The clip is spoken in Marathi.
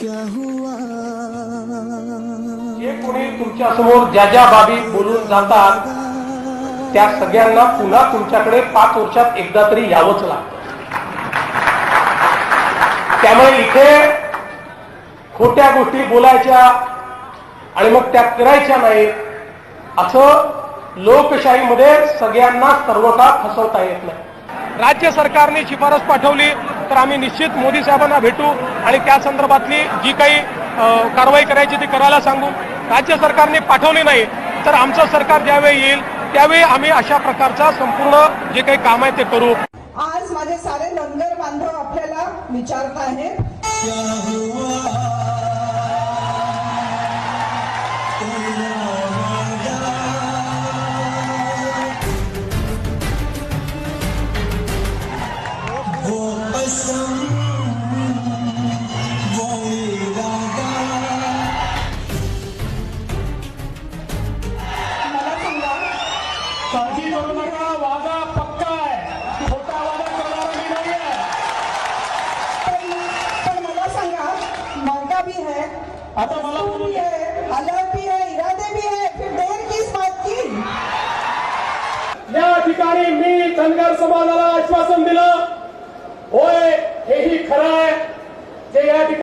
क्या हुआ? जे कोणी तुमच्यासमोर ज्या ज्या बाबी बोलून जातात त्या सगळ्यांना पुन्हा तुमच्याकडे पाच वर्षात एकदा तरी यावंच लागतं. त्यामुळे इथे खोट्या गोष्टी बोलायच्या आणि मग त्या करायच्या नाही असं लोकशाहीमध्ये सगळ्यांना सर्वता फसवता येत नाही. राज्य सरकारने शिफारस पाठवली. तर आम्ही निश्चित मोदी साहेबांना भेटू आणि त्या संदर्भातली जी काही कारवाई करायची ती करायला सांगू. राज्य सरकारने पाठवली नाही तर आमचं सरकार ज्यावेळी येईल त्यावेळी आम्ही अशा प्रकारचा संपूर्ण जे काही काम आहे ते करू. आज माझे सारे लंगर बांधव आपल्याला विचारत आहेत आता मला भी है हालत भी है इरादे भी है फिर देर किस बात की या ठिकाणी मी धनगर समाजाला आश्वासन दिलं. हेही खरं आहे जे या ठिकाणी